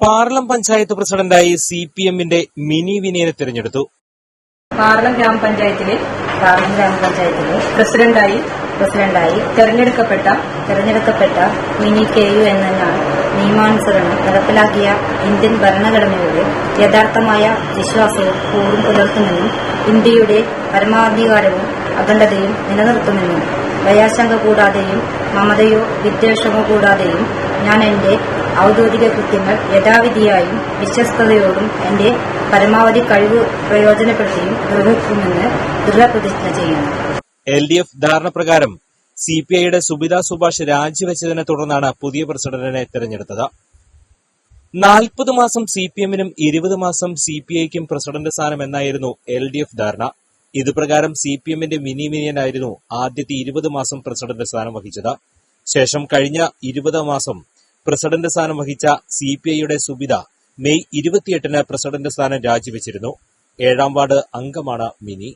പാർലം പഞ്ചായത്ത് പ്രസിഡന്റായി C P എമ്മിന്റെ മിനി വിനയനെ തിരഞ്ഞെടുത്തു. പാർലം ഗ്രാമപഞ്ചായത്തിലെ പാർലം ഗ്രാമപഞ്ചായത്തിലെ പ്രസിഡന്റായി പ്രസിഡന്റായി തെരഞ്ഞെടുക്കപ്പെട്ട തെരഞ്ഞെടുക്കപ്പെട്ട മിനി കെ യു എന്നാണ് നിയമാനുസരണം നടപ്പിലാക്കിയ ഇന്ത്യൻ ഭരണഘടനയുടെ യഥാർത്ഥമായ വിശ്വാസവും കൂറും പുലർത്തുമെന്നും ഇന്ത്യയുടെ പരമാധികാരവും അഖണ്ഡതയും നിലനിർത്തുമെന്നും ദയാശങ്ക കൂടാതെയും മമതയോ വിദ്വേഷമോ കൂടാതെയും ഞാൻ എന്റെ ഔദ്യോഗിക കൃത്യങ്ങൾ യഥാവിധിയായും വിശ്വസ്തയോടും എന്റെ പരമാവധി കഴിവ് പ്രയോജനപ്പെടുത്തിയും നിർവഹിക്കുമെന്ന് ദൃഢപ്രതിജ്ഞ ചെയ്യുന്നു. എൽ ഡി എഫ് ധാരണ പ്രകാരം സി പി ഐയുടെ സുബിത സുഭാഷ് രാജിവെച്ചതിനെ തുടർന്നാണ് പുതിയ പ്രസിഡന്റിനെ തെരഞ്ഞെടുത്തത്. നാൽപ്പത് മാസം സി പി എമ്മിനും ഇരുപത് മാസം സി പി ഐക്കും പ്രസിഡന്റ് സ്ഥാനം എന്നായിരുന്നു എൽ ഡി എഫ് ധാരണ. ഇതുപ്രകാരം സി പി എമ്മിന്റെ മിനി മിനിയനായിരുന്നു ആദ്യത്തെ ഇരുപത് മാസം പ്രസിഡന്റ് സ്ഥാനം വഹിച്ചത്. ശേഷം കഴിഞ്ഞ ഇരുപത് മാസം പ്രസിഡന്റ് സ്ഥാനം വഹിച്ച സി പി ഐയുടെ സുബിത മെയ് ഇരുപത്തിയെട്ടിന് പ്രസിഡന്റ് സ്ഥാനം രാജിവെച്ചിരുന്നു. ഏഴാം വാർഡ് അംഗമാണ് മിനി.